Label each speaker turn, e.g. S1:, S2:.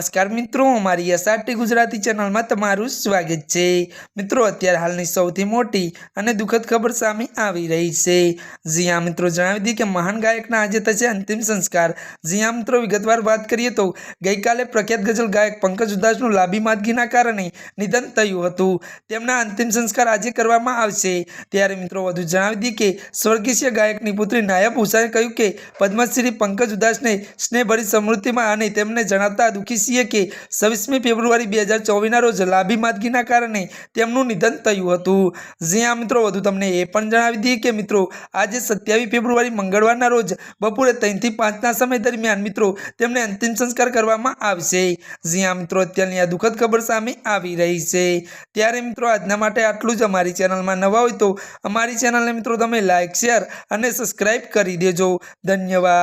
S1: નમસ્કાર મિત્રો અમારી એસઆરટી ગુજરાતી ચેનલમાં તમારું સ્વાગત છે. મિત્રો, અત્યારે હાલની સૌથી મોટી અને દુઃખદ ખબર સામે આવી રહી છે. જીયા મિત્રો, જણાવી દીધી કે મહાન ગાયકના આજે થશે અંતિમ સંસ્કાર. જીયા મિત્રો, વિગતવાર વાત કરીએ તો ગઈકાલે પ્રખ્યાત ગઝલ ગાયક પંકજ ઉદાસનું લાંબી માદગીના કારણે નિધન થયું હતું. તેમના અંતિમ સંસ્કાર આજે કરવામાં આવશે. ત્યારે મિત્રો, વધુ જણાવી દીધી કે સ્વર્ગીય ગાયકની પુત્રી નાયબ હુસાને કહ્યું કે, પદ્મશ્રી પંકજ ઉદાસને સ્નેહભરી સમૃદ્ધિમાં અને તેમને જણાવતા દુઃખી છીએ કે છવ્વીસમી ફેબ્રુઆરી બે હજાર ચોવીસના રોજ લાંબી માદગીના કારણે તેમનું નિધન થયું હતું. જ્યાં મિત્રો, વધુ તમને એ પણ જણાવી દઈએ કે મિત્રો, આજે સત્યાવીસ ફેબ્રુઆરી મંગળવારના રોજ બપોરે ત્રણથી પાંચના સમય દરમિયાન મિત્રો, તેમને અંતિમ સંસ્કાર કરવામાં આવશે. જ્યાં મિત્રો, અત્યારની આ દુઃખદ ખબર સામે આવી રહી છે. ત્યારે મિત્રો, આજના માટે આટલું જ. અમારી ચેનલમાં નવા હોય તો અમારી ચેનલને મિત્રો, તમે લાઇક શેર અને સબસ્ક્રાઈબ કરી દેજો. ધન્યવાદ.